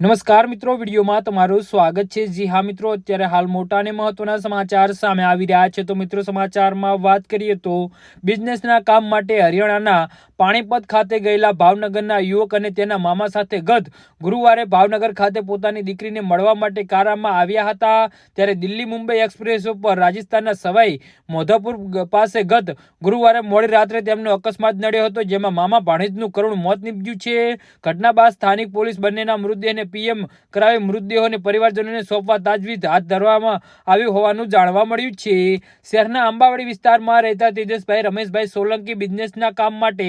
નમસ્કાર મિત્રો, વિડીયોમાં તમારું સ્વાગત છે. જી હા મિત્રો, અત્યારે હાલ મોટા અને મહત્વના સમાચાર સામે આવી રહ્યા છે. તો મિત્રો, સમાચારમાં વાત કરીએ તો બિઝનેસના કામ માટે હરિયાણાના પાણીપત ખાતે ગયેલા ભાવનગરના યુવક અને તેના મામા સાથે ગત ગુરુવારે ભાવનગર ખાતે પોતાની દીકરીને મળવા માટે કારામાં આવ્યા હતા. ત્યારે દિલ્હી મુંબઈ એક્સપ્રેસ ઉપર રાજસ્થાનના સવાઈ મોધાપુર પાસે ગત ગુરુવારે મોડી રાત્રે તેમનો અકસ્માત નડ્યો હતો, જેમાં મામા ભાણેજનું કરુણ મોત નીપજ્યું છે. ઘટના બાદ સ્થાનિક પોલીસ બંનેના મૃતદેહને પીએમ કરાવી મૃતદેહોને પરિવારજનોને સોંપવા તાજવીજ હાથ ધરવામાં આવ્યું હોવાનું જાણવા મળ્યું છે. શહેરના અંબાવાડી વિસ્તારમાં રહેતા તેજસભાઈ, રમેશભાઈ સોલંકી બિઝનેસના કામ માટે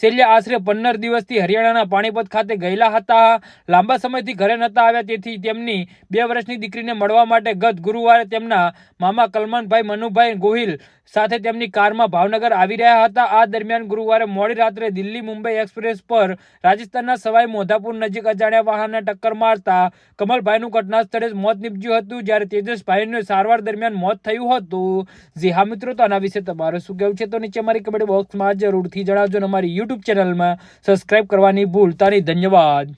છેલ્લે આશરે પંદર દિવસથી હરિયાણાના પાણીપત ખાતે ગયેલા હતા. લાંબા સમયથી ઘરે નહોતા આવ્યા, તેથી તેમની બે વર્ષની દીકરીને મળવા માટે ગત ગુરુવારે તેમના મામા કલમનભાઈ, મનુભાઈ ગોહિલ સાથે તેમની કારમાં ભાવનગર આવી રહ્યા હતા. આ દરમિયાન ગુરુવારે મોડી રાત્રે દિલ્હી મુંબઈ એક્સપ્રેસ પર રાજસ્થાનના સવાઈ મોધાપુર નજીક અજાણ્યા વાહનને ટક્કર મારતા કમલભાઈનું ઘટના સ્થળે જ મોત નીપજ્યું હતું, જ્યારે તેજસભાઈનું સારવાર દરમિયાન મોત થયું હતું. જી હા મિત્રો, તો આના વિશે તમારું શું કહેવું છે? તો નીચે અમારી કમેન્ટ બોક્સમાં જરૂરથી જણાવજો અમારી અમારી યુટ્યુબ ચેનલમાં સબસ્ક્રાઇબ કરવાની ભૂલતા નહીં ધન્યવાદ.